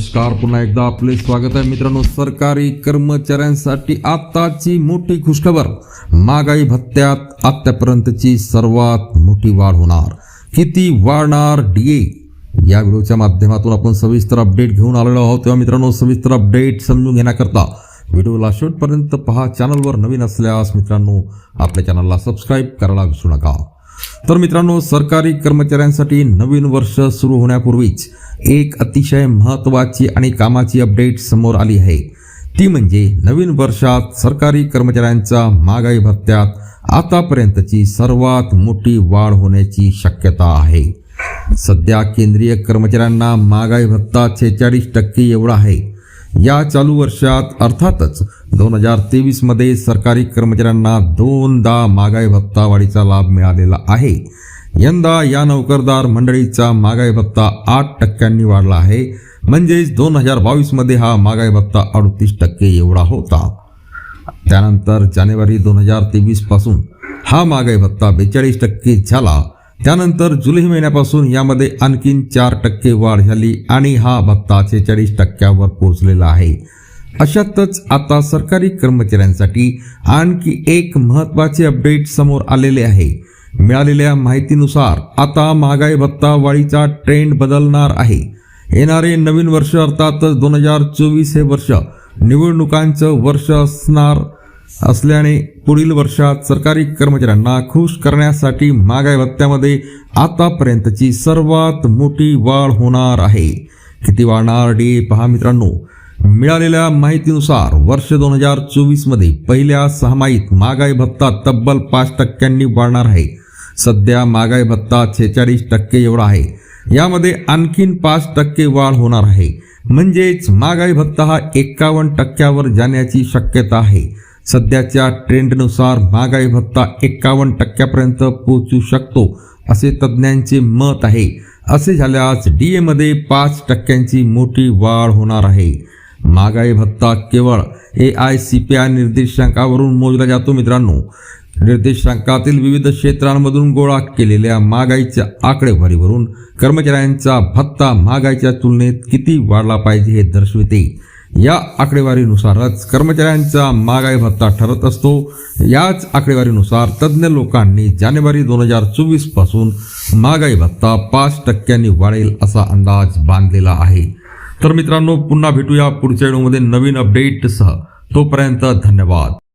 नमस्कार पुन्हा एकदा आपले स्वागत आहे मित्रांनो. सरकारी कर्मचाऱ्यांसाठी आताची मोठी खुशखबर. महागाई भत्त्यात आतापर्यंतची सर्वात मोठी वाढ होणार. किती वाढणार डीए या व्हिडिओच्या माध्यमातून आपण सविस्तर अपडेट घेऊन आलेलो आहोत. तेव्हा मित्रांनो सविस्तर अपडेट समजून घेण्याकरता व्हिडिओला शेवटपर्यंत पहा. चॅनलवर नवीन असल्यास मित्रांनो आपल्या चॅनलला सबस्क्राईब करायला विसरू नका. तर मित्रांनो सरकारी कर्मचाऱ्यांसाठी नवीन वर्ष सुरू होण्यापूर्वीच एक अतिशय महत्त्वाची आणि कामाची अपडेट समोर आली आहे. ती म्हणजे नवीन वर्षात सरकारी कर्मचाऱ्यांच्या महागाई भत्त्यात आतापर्यंतची सर्वात मोठी वाढ होण्याची शक्यता आहे. सध्या केंद्रीय कर्मचाऱ्यांना महागाई भत्ता छेचाळीस टक्के एवढा आहे. या चालू वर्षात अर्थातच दोन हजार तेवीसमध्ये सरकारी कर्मचाऱ्यांना दोनदा महागाई भत्ता वाढीचा लाभ मिळालेला आहे. यंदा या नोकरदार मंडळीचा महागाई भत्ता आठ टक्क्यांनी वाढला आहे. म्हणजेच दोन हजार बावीसमध्ये हा महागाई भत्ता अडतीस टक्के एवढा होता. त्यानंतर जानेवारी दोन हजार तेवीसपासून हा महागाई भत्ता बेचाळीस टक्के झाला. त्यानंतर जुलै महिन्यापासून यामध्ये आणखीन चार टक्के वाढ झाली आणि हा भत्ता छेचाळीस टक्क्यावर पोहोचलेला आहे. अशातच आता सरकारी कर्मचाऱ्यांसाठी आणखी एक महत्त्वाचे अपडेट समोर आलेले आहे. मिळालेल्या माहितीनुसार आता महागाई भत्ता वाढीचा ट्रेंड बदलणार आहे. येणारे नवीन वर्ष अर्थातच दोन हजार चोवीस हे वर्ष निवडणुकांचं वर्ष असणार असल्याने पुढील वर्षात सरकारी कर्मचाऱ्यांना खुश करण्यासाठी महागाई भत्त्यामध्ये आतापर्यंतची सर्वात मोठी वाढ होणार आहे. किती वाढणार डी? पहा मित्रांनो मिळालेल्या माहितीनुसार वर्ष दोन हजार चोवीसमध्ये पहिल्या सहामाहीत महागाई भत्ता तब्बल पाच टक्क्यांनी वाढणार आहे. सध्या महागाई भत्ता छेचाळीस टक्के एवढा आहे. यामध्ये आणखीन पाच टक्के वाढ होणार आहे. म्हणजेच महागाई भत्ता हा एक्कावन्न टक्क्यावर जाण्याची शक्यता आहे. सध्याच्या ट्रेंडनुसार महागाई भत्ता एक्कावन्न टक्क्यापर्यंत पोहोचू शकतो असे तज्ज्ञांचे मत आहे. असे झाल्यास डी एमध्ये पाच टक्क्यांची मोठी वाढ होणार आहे. महागाई भत्ता केवळ A I C P I निर्देशांकावरून मोजला जातो मित्रांनो. निर्देशांकातील विविध क्षेत्रांमधून गोळा केलेल्या महागाईच्या आकडेवारीवरून कर्मचाऱ्यांचा भत्ता महागाईच्या तुलनेत किती वाढला पाहिजे हे दर्शविते. या आकडेवारीनुसारच कर्मचाऱ्यांचा महागाई भत्ता ठरत असतो. याच आकडेवारीनुसार तज्ज्ञ लोकांनी जानेवारी दोन हजार चोवीसपासून महागाई भत्ता पाच टक्क्यांनी वाढेल असा अंदाज बांधलेला आहे. तर मित्रांनो पुन्हा भेटूया पुढच्या व्हिडिओमध्ये नवीन अपडेटसह. तोपर्यंत धन्यवाद.